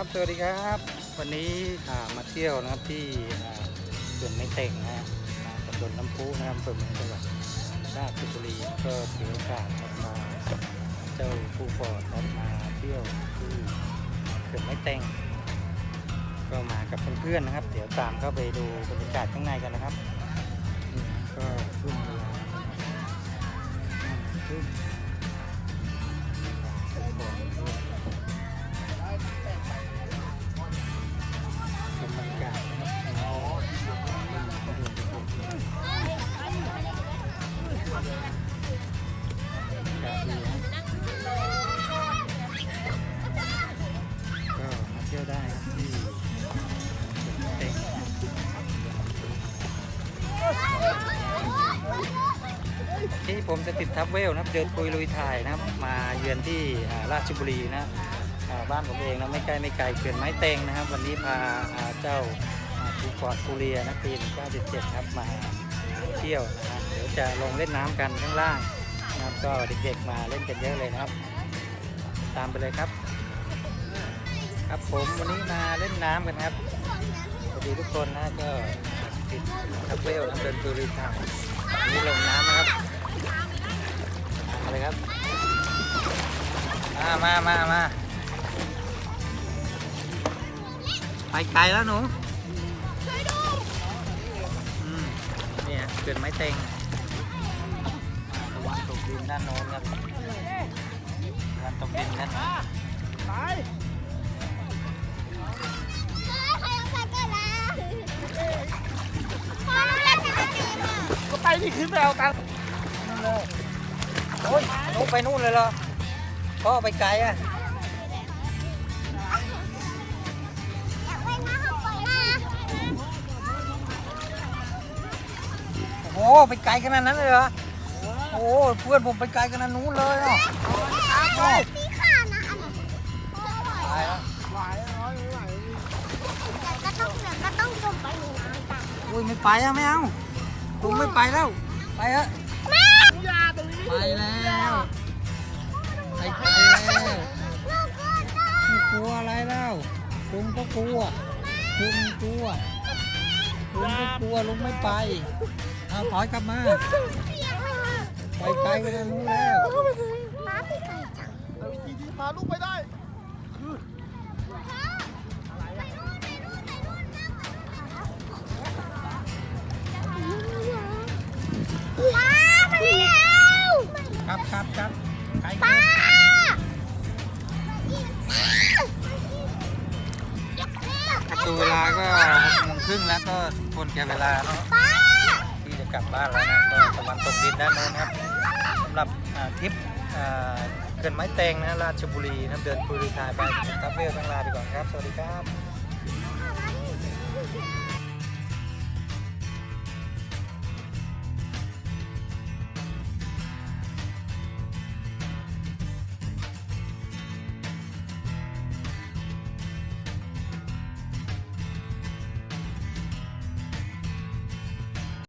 ครับ สวัสดีครับ วันนี้มาเที่ยวนะครับที่เขื่อนไม้เต่งนะฮะมากับดนน้ำพุนะครับอำเภอเมืองจังหวัดราชบุรีก็ถือโอกาสมาเจ้าผู้ฟอร์ดมาเที่ยวที่เขื่อนไม้เต่ง ก็มากับเพื่อนๆนะครับ เดี๋ยวตามเข้าไปดูบรรยากาศข้างในกันนะครับนี่ก็ช่วงเวลา ที่ผมจะติดทับเวลนะครับเดินปุยลุยถ่ายนะครับ มาเยือนที่ราชบุรีนะบ้านผมเองนะไม่ใกล้ไม่ไกลเขื่อนไม้เตงนะครับ วันนี้พาเจ้าภูกอดภูเรียนักปีน97ครับมาเที่ยวนะครับเดี๋ยวจะลงเล่นน้ำกันข้างล่างนะครับก็เด็กๆมาเล่นกันเยอะเลยนะครับ ตามไปเลยครับ ครับผมวันนี้มาเล่นน้ำกันครับสวัสดีทุกคนนะก็ติดทับเวลน้ำเดินตูรีทางวันนี้ลงน้ำนะครับ มาเลยครับ มามามามาไปไกลแล้วหนูอืมเนี่ยเกิดไม้เต็งระวังตกดินด้านโน้นครับระวังตกดินนะก็ไปนี่ขึ้นไปเอาตังค์นู่นเลย โอ้ยหนูไปนู่นเลยเหรอพ่อไปไกลอะโอ้ไปไกลขนาดนั้นเลยเหรอโอ้เพื่อนผมไปไกลขนาดนู้นเลยอะตายแล้วไหวร้อยไม่ไหวอุ้ยไม่ไปอะไม่เอาลุงไม่ไปแล้วไปเถอะ ยาตรงนี้ไปแล้วไปไกลแล้วไม่กลัวอะไรแล้วลุงก็กลัวลุงกลัวลุงก็กลัวลุงไม่ไปเอาถอยกลับมาไปไกลกันนู้นแล้วแต่วิธีที่พาลูกไปได้ ป้าประตูเวลาก็หกโมงครึ่งแล้วก็คนแก่เวลาเนาะที่จะกลับบ้านแล้วนะก็ตะวันตกดินด้านโน้นครับสำหรับทริปเกินไม้แตงนะราชบุรีนะเดินปุริทายไปทับเวลทั้งลาไปก่อนครับ สวัสดีครับ